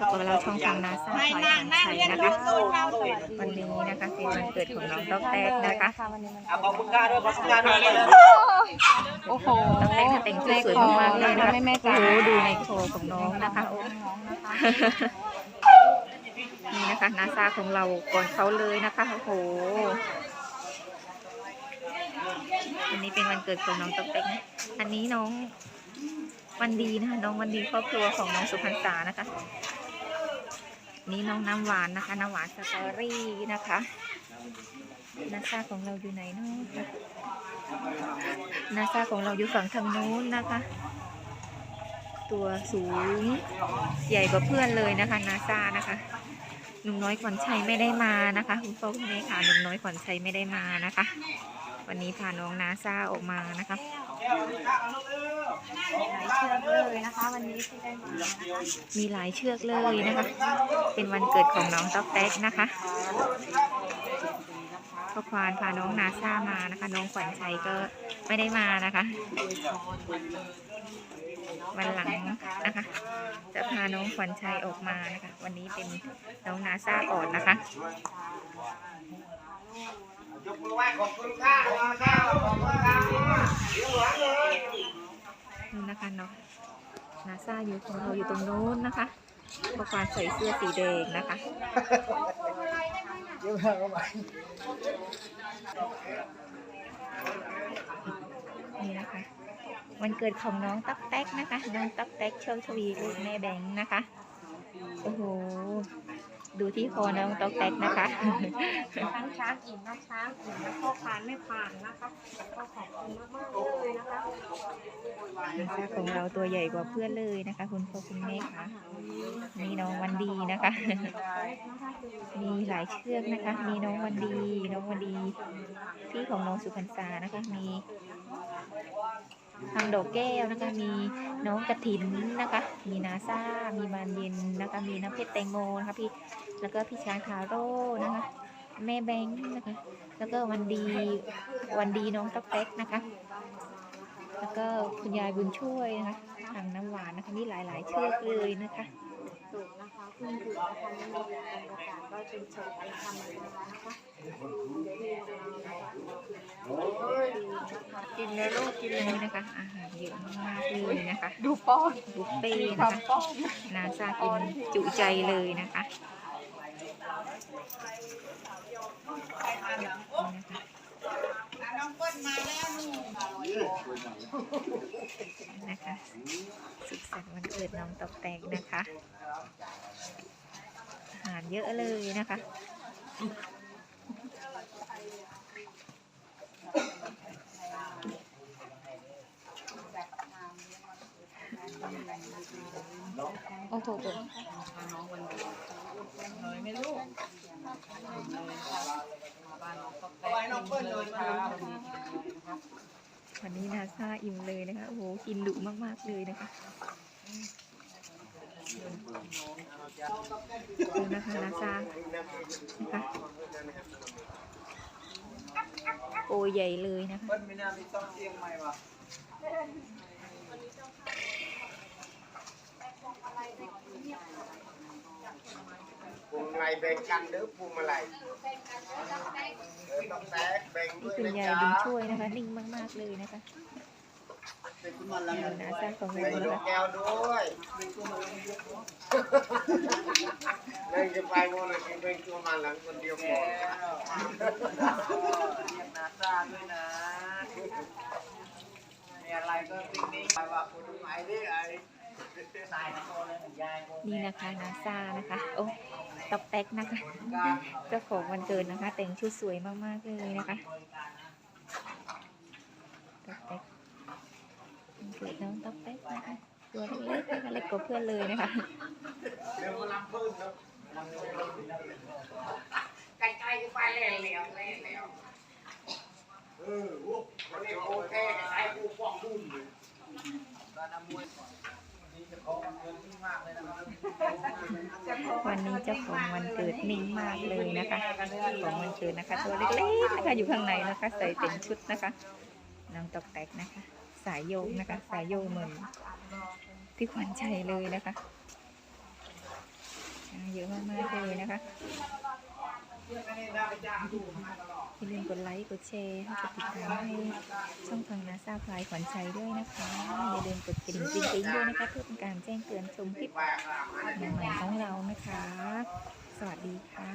พบกับเราช่องทางนาซาให้พลอยนั่งหันนั่งชัยเรียนนะรู้คะสู้เราสวัสดีวันนี้นะคะเป็นวันเกิดของน้องต๊อกแตกนะคะเอาขอบคุณค่าด้วยขอบคุณค่าด้วยโอ้โหต๊อกแตกน่ะแต่งตัวสวยมากๆเลยนะคะแม่แม่โอ้จ๋าโหดูในโคของน้องนะคะโอ้นี่นะคะนาซาของเราก่อนเขาเลยนะคะโอ้โหวันนี้เป็นวันเกิดของน้องต๊อกแตกนะอันนี้น้องวันดีนะคะน้องวันดีครอบครัวของน้องสุพรรณษานะคะ นี่น้องน้ำหวานนะคะน้ำหวานสตอรี่นะคะนาซาของเราอยู่ไหนเนาะนาซาของเราอยู่ฝั่งทางนู้นนะคะ ตัวสูงใหญ่กว่าเพื่อนเลยนะคะนาซานะคะหนุ่มน้อยขวัญชัยไม่ได้มานะคะ คุณพ่อคุณแม่ค่ะหนุ่มน้อยขวัญชัยไม่ได้มานะคะ วันนี้พาน้องนาซาออกมานะคะ หลายเชือกเลยนะคะ วันนี้ที่ได้มานะคะมีหลายเชือกเลยนะคะ เป็นวันเกิดของน้องต๊อกแต๊กนะคะพ่อควานพาน้องนาซามานะคะ น้องขวัญชัยก็ไม่ได้มานะคะ วันหลังนะคะ จะพาน้องขวัญชัยออกมานะคะ วันนี้เป็นน้องนาซาก่อนนะคะยกมือไหว้ขอบคุณค่าขอบคุณค่าขอบคุณค่าเดี๋ยวหลังเลย นะคะเนาะนาซาอยู่ของเราอยู่ตรงนู้นนะคะพ่อควานใส่เสื้อสีแดงนะคะเดี๋ยวหลังเอาไปนี่นะคะ วันเกิดของน้องตั๊กแต๊กนะคะ น้องตั๊กแต๊กโชคทวีลูกแม่แบงค์นะคะ โอ้โห ดูที่คอน้องตั๊กแต๊กนะคะ ทั้งช้างอิ่มน้ำช้างอิ่มแล้วก็ผ่านไม่ผ่านนะคะก็ขอบคุณมากๆเลยนะคะนาซาของเราตัวใหญ่กว่าเพื่อนเลยนะคะ คุณพ่อคุณแม่ค่ะมีน้องวันดีนะคะ มีหลายเชือกนะคะ มีน้องวันดี น้องวันดี พี่ของน้องสุพรรณษานะคะ มีทาง ดอกแก้วนะคะ มีน้องกระถินนะคะ มีนาซามีบานเย็นนะคะ มีน้ำเพชรแตงโมนะคะพี่ แล้วก็พี่ช้างทาโร่นะคะ แม่แบงค์นะคะ แล้วก็วันดี วันดีน้องต๊อกแต๊กนะคะ แล้วก็คุณยายบุญช่วยนะคะทางน้ำหวานนะคะ นี่หลายๆเชือกเลยนะคะ สุขนะคะเพิ่งถึงนะคะไม่มีบรรยากาศก็เป็นโชว์ธรรมดานะคะกินเลยลูกกินเลยนะคะ อาหารเยอะมากๆเลยนะคะ ดูป้อนบุฟเฟ่ต์นะคะทำป้อนนาซากินจุใจเลยนะคะนี่นะคะ นะคะสุขสันต์วันเกิดน้องตอกแตกนะคะอาหารเยอะเลยนะคะโอ้โหเอาไว้น้องเปิ้ลเลยมาเลย วันนี้นาซาอิ่มเลยนะคะ โอ้โห กินดุมากๆเลยนะคะดูนะคะนาซานะคะโอใหญ่เลยนะคะปุ่มอะพวงมาลัยแบ่งกันเด้อพวงมาลัยต้องแตกแบ่ง นี่วยคุณนะยายจ๊ะบุญช่วยนะคะนิ่งมาก ๆ เลยนะคะ เป็นคุณมันละดูนาซาของแบ่เรางนะลูกคะแก้วด้วยนั่งจะไปโมเลยกินเป็นตัวมาหลังคนเดียวพอนาซาด้วยนะมีอะไรก็นิ่งๆไปว่าคุณหมายได้ไอ้ตายทั้งตัวเลยเหมือนยายโมนี่นะคะนาซานะคะ โอ้ ตอกแตกนะคะ เจ้าของวันเกิดนะคะ แต่งชุดสวยมากๆเลยนะคะตอกแตกวันเกิดน้องตอกแตกนะคะตัวเล็กๆนะคะเล็กกว่าเพื่อนเลยนะคะเดี๋ยวมาลำเพิ่มเนาะไกลๆไปแล้วแล้วแล้วเออโอ้วันนี้โอเคไอ้กูฟ้องรุ่นเลยตอนน้ำมวยนี่จะขอเงินที่มากเลยนะครับ วันนี้เจ้าของวันเกิดนิ่งมากเลยนะคะของวันเกิดนะคะ ตัวเล็กๆนะคะอยู่ข้างในนะคะ ใส่เต็มชุดนะคะน้องตอกแตกนะคะ สายโยงนะคะ สายโยงเหมือนที่ขวัญชัยเลยนะคะเยอะมากๆเลยนะคะ อย่าลืมกดไลค์ กดแชร์ให้กดติดตามให้ช่องทางนาซาพลายขวัญชัยด้วยนะคะ อย่าลืมกดกระดิ่งติ๊งด้วยนะคะ เพื่อเป็นการแจ้งเตือนชมคลิปใหม่ของเรานะคะ สวัสดีค่ะ